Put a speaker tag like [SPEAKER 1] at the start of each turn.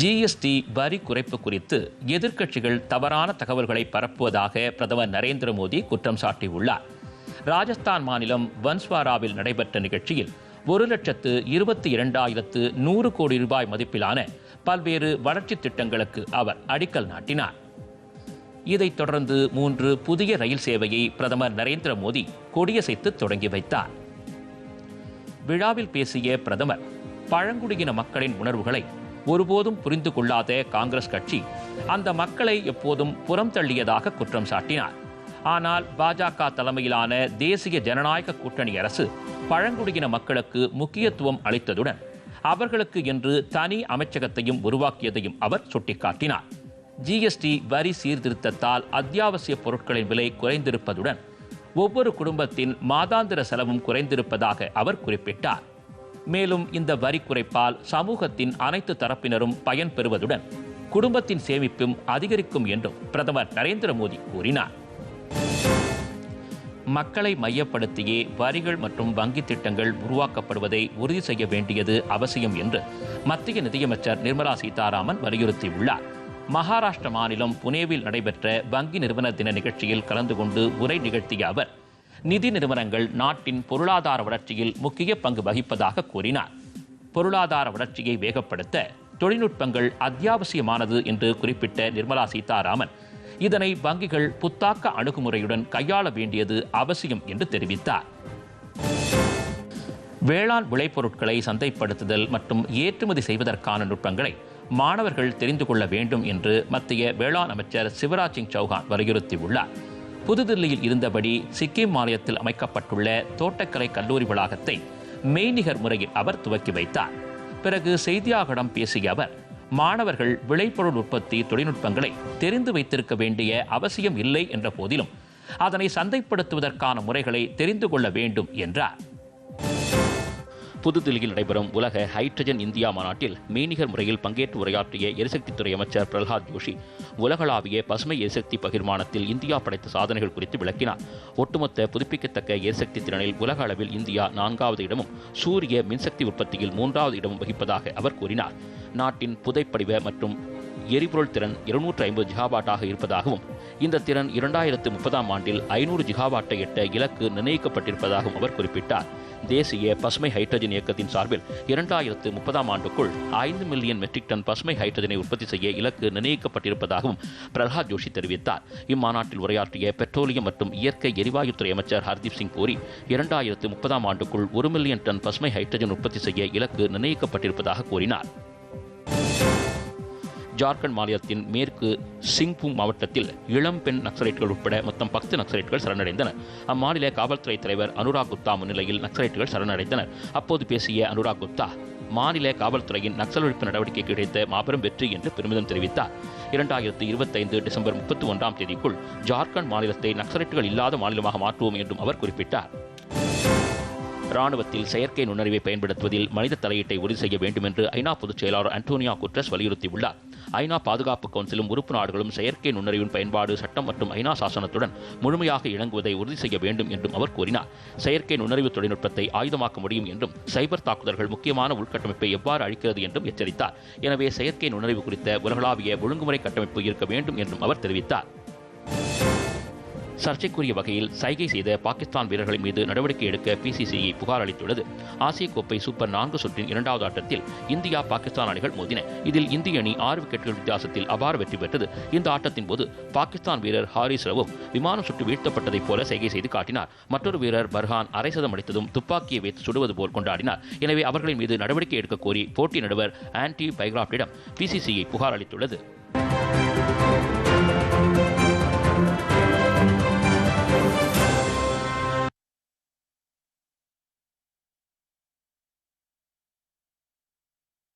[SPEAKER 1] GST வரி குறைப்பு குறித்து எதிர்க்கட்சிகள் தவறான தகவல்களை பரப்புவதாக பிரதமர் நரேந்திர மோடி குற்றம் சாட்டியுள்ளார் ராஜஸ்தான் மாநிலம் வன்ஸ்வாராவில் நடைபெற்ற நிகழ்ச்சியில் ஒரு லட்சத்து இருபத்தி இரண்டாயிரத்து நூறு கோடி ரூபாய் மதிப்பிலான பல்வேறு வளர்ச்சி திட்டங்களுக்கு அவர் அடிக்கல் நாட்டினார் இதைத் தொடர்ந்து மூன்று புதிய ரயில் சேவையை பிரதமர் நரேந்திர மோடி கொடியசைத்து தொடங்கி வைத்தார் விழாவில் பேசிய பிரதமர் பழங்குடியின மக்களின் உணர்வுகளை ஒருபோதும் புரிந்து கொள்ளாத காங்கிரஸ் கட்சி அந்த மக்களை எப்போதும் புறம் தள்ளியதாக குற்றம் சாட்டினார் ஆனால் பாஜக தலைமையிலான தேசிய ஜனநாயக கூட்டணி அரசு பழங்குடியின மக்களுக்கு முக்கியத்துவம் அளித்ததுடன் அவர்களுக்கு என்று தனி அமைச்சகத்தையும் உருவாக்கியதையும் அவர் சுட்டிக்காட்டினார் ஜிஎஸ்டி வரி சீர்திருத்தத்தால் அத்தியாவசிய பொருட்களின் விலை குறைந்திருப்பதுடன் ஒவ்வொரு குடும்பத்தின் மாதாந்திர செலவும் குறைந்திருப்பதாக அவர் குறிப்பிட்டார் மேலும் இந்த வரி குறைப்பால் சமூகத்தின் அனைத்து தரப்பினரும் பயன்பெறுவதுடன் குடும்பத்தின் சேமிப்பும் அதிகரிக்கும் என்றும் பிரதமர் நரேந்திர மோடி கூறினார் மக்களை மையப்படுத்தியே வரிகள் மற்றும் வங்கித் திட்டங்கள் உருவாக்கப்படுவதை உறுதி செய்ய வேண்டியது அவசியம் என்று மத்திய நிதியமைச்சர் நிர்மலா சீதாராமன் வலியுறுத்தியுள்ளார் மகாராஷ்டிர மாநிலம் புனேவில் நடைபெற்ற வங்கி நிறுவன தின நிகழ்ச்சியில் கலந்து கொண்டு உரை நிகழ்த்திய அவர் நிதி நிறுவனங்கள் நாட்டின் பொருளாதார வளர்ச்சியில் முக்கிய பங்கு வகிப்பதாக கூறினார் பொருளாதார வளர்ச்சியை வேகப்படுத்த தொழில்நுட்பங்கள் அத்தியாவசியமானது என்று குறிப்பிட்ட நிர்மலா சீதாராமன் இதனை வங்கிகள் புத்தாக்க அணுகுமுறையுடன் கையாள வேண்டியது அவசியம் என்று தெரிவித்தார் வேளாண் விளைபொருட்களை சந்தைப்படுத்துதல் மற்றும் ஏற்றுமதி செய்வதற்கான நுட்பங்களை மாணவர்கள் தெரிந்து கொள்ள வேண்டும் என்று மத்திய வேளாண் அமைச்சர் சிவராஜ் சிங் சௌஹான் வலியுறுத்தியுள்ளார் புதுதில்லியில் இருந்தபடி சிக்கிம் மாநிலத்தில் அமைக்கப்பட்டுள்ள தோட்டக்கலை கல்லூரி வளாகத்தை மெய்நிகர் முறையில் அவர் துவக்கி வைத்தார் பிறகு செய்தியாளர்களிடம் பேசிய அவர் மாணவர்கள் விளைபொருள் உற்பத்தி தொழில்நுட்பங்களை தெரிந்து வைத்திருக்க வேண்டிய அவசியம் இல்லை என்ற போதிலும் அதனை சந்தைப்படுத்துவதற்கான முறைகளை தெரிந்து கொள்ள வேண்டும் என்றார் புதுதில்லியில் நடைபெறும் உலக ஹைட்ரஜன் இந்தியா மாநாட்டில் மெய்நிகர் முறையில் பங்கேற்று உரையாற்றிய எரிசக்தித்துறை அமைச்சர் பிரகலாத் ஜோஷி உலகளாவிய பசுமை எரிசக்தி பகிர்மானத்தில் இந்தியா படைத்த சாதனைகள் குறித்து விளக்கினார் ஒட்டுமொத்த புதுப்பிக்கத்தக்க எரிசக்தி திறனில் உலக அளவில் இந்தியா நான்காவது இடமும் சூரிய மின்சக்தி உற்பத்தியில் மூன்றாவது இடமும் வகிப்பதாக அவர் கூறினார் நாட்டின் புதைப்படிவ மற்றும் எரிபொருள் திறன் இருநூற்று ஐம்பது ஜிகாபாட்டாக இருப்பதாகவும் இந்த திறன் இரண்டாயிரத்து முப்பதாம் ஆண்டில் ஐநூறு ஜிகாபாட்டை எட்ட இலக்கு நிர்ணயிக்கப்பட்டிருப்பதாகவும் அவர் குறிப்பிட்டார் தேசிய பசுமை ஹைட்ரஜன் இயக்கத்தின் சார்பில் இரண்டாயிரத்து முப்பதாம் ஆண்டுக்குள் ஐந்து மில்லியன் மெட்ரிக் டன் பசுமை ஹைட்ரஜனை உற்பத்தி செய்ய இலக்கு நிர்ணயிக்கப்பட்டிருப்பதாகவும் பிரகலாத் ஜோஷி தெரிவித்தார் இம்மாநாட்டில் உரையாற்றிய பெட்ரோலியம் மற்றும் இயற்கை எரிவாயுத்துறை அமைச்சர் ஹர்தீப் சிங் பூரி இரண்டாயிரத்து முப்பதாம் ஆண்டுக்குள் ஒரு மில்லியன் டன் பசுமை ஹைட்ரஜன் உற்பத்தி செய்ய இலக்கு நிர்ணயிக்கப்பட்டிருப்பதாக கூறினார் ஜார்க்கண்ட் மாநிலத்தின் மேற்கு சிங்பூம் மாவட்டத்தில் இளம் பெண் நக்சலைட்டுகள் உட்பட மொத்தம் பத்து நக்சலைட்டுகள் சரணடைந்தனர் அம்மாநில காவல்துறை தலைவர் அனுராக் குப்தா முன்னிலையில் நக்சலைட்டுகள் சரணடைந்தனர் அப்போது பேசிய அனுராக் குப்தா மாநில காவல்துறையின் நக்சல் ஒழிப்பு நடவடிக்கை கிடைத்த மாபெரும் வெற்றி என்று பெருமிதம் தெரிவித்தார் இரண்டாயிரத்தி இருபத்தைந்து டிசம்பர் முப்பத்தி ஒன்றாம் தேதிக்குள் ஜார்க்கண்ட் மாநிலத்தை நக்சலைட்டுகள் இல்லாத மாநிலமாக மாற்றுவோம் என்றும் அவர் குறிப்பிட்டார் ராணுவத்தில் செயற்கை நுண்ணறிவை பயன்படுத்துவதில் மனித தலையீட்டை உறுதி செய்ய வேண்டும் என்று ஐநா பொதுச் செயலாளர் அன்டோனியா குட்ரஸ் வலியுறுத்தியுள்ளார் ஐநா பாதுகாப்பு கவுன்சிலும் உறுப்பு நாடுகளும் செயற்கை நுண்ணறிவின் பயன்பாடு சட்டம் மற்றும் ஐநா சாசனத்துடன் முழுமையாக இணங்குவதை உறுதி செய்ய வேண்டும் என்றும் அவர் கூறினார் செயற்கை நுண்ணறிவு தொழில்நுட்பத்தை ஆயுதமாக்க முடியும் என்றும் சைபர் தாக்குதல்கள் முக்கியமான உள்கட்டமைப்பை எவ்வாறு அழிக்கிறது என்றும் எச்சரித்தார் எனவே செயற்கை நுண்ணறிவு குறித்த உலகளாவிய ஒழுங்குமுறை கட்டமைப்பு இருக்க வேண்டும் என்றும் அவர் தெரிவித்தார் சர்ச்சைக்குரிய வகையில் சைகை செய்த பாகிஸ்தான் வீரர்கள் மீது நடவடிக்கை எடுக்க பிசிசிஐ e புகார் அளித்துள்ளது ஆசிய கோப்பை சூப்பர் நான்கு சுற்றின் இரண்டாவது ஆட்டத்தில் இந்தியா பாகிஸ்தான் அணிகள் மோதின இதில் இந்திய அணி ஆறு விக்கெட்டுகள் வித்தியாசத்தில் அபார வெற்றி பெற்றது இந்த ஆட்டத்தின் போது பாகிஸ்தான் வீரர் ஹாரிஸ் ரவும் விமானம் சுட்டு வீழ்த்தப்பட்டதைப் போல சைகை செய்து காட்டினார் மற்றொரு வீரர் பர்ஹான் அரை சதம் அடித்ததும் துப்பாக்கியை வைத்து சுடுவது போல் கொண்டாடினார் எனவே அவர்களின் மீது நடவடிக்கை எடுக்க கோரி போட்டி நடுவர் ஆன்டி பைக்ராப்டிடம் பிசிசிஐ e புகார் அளித்துள்ளது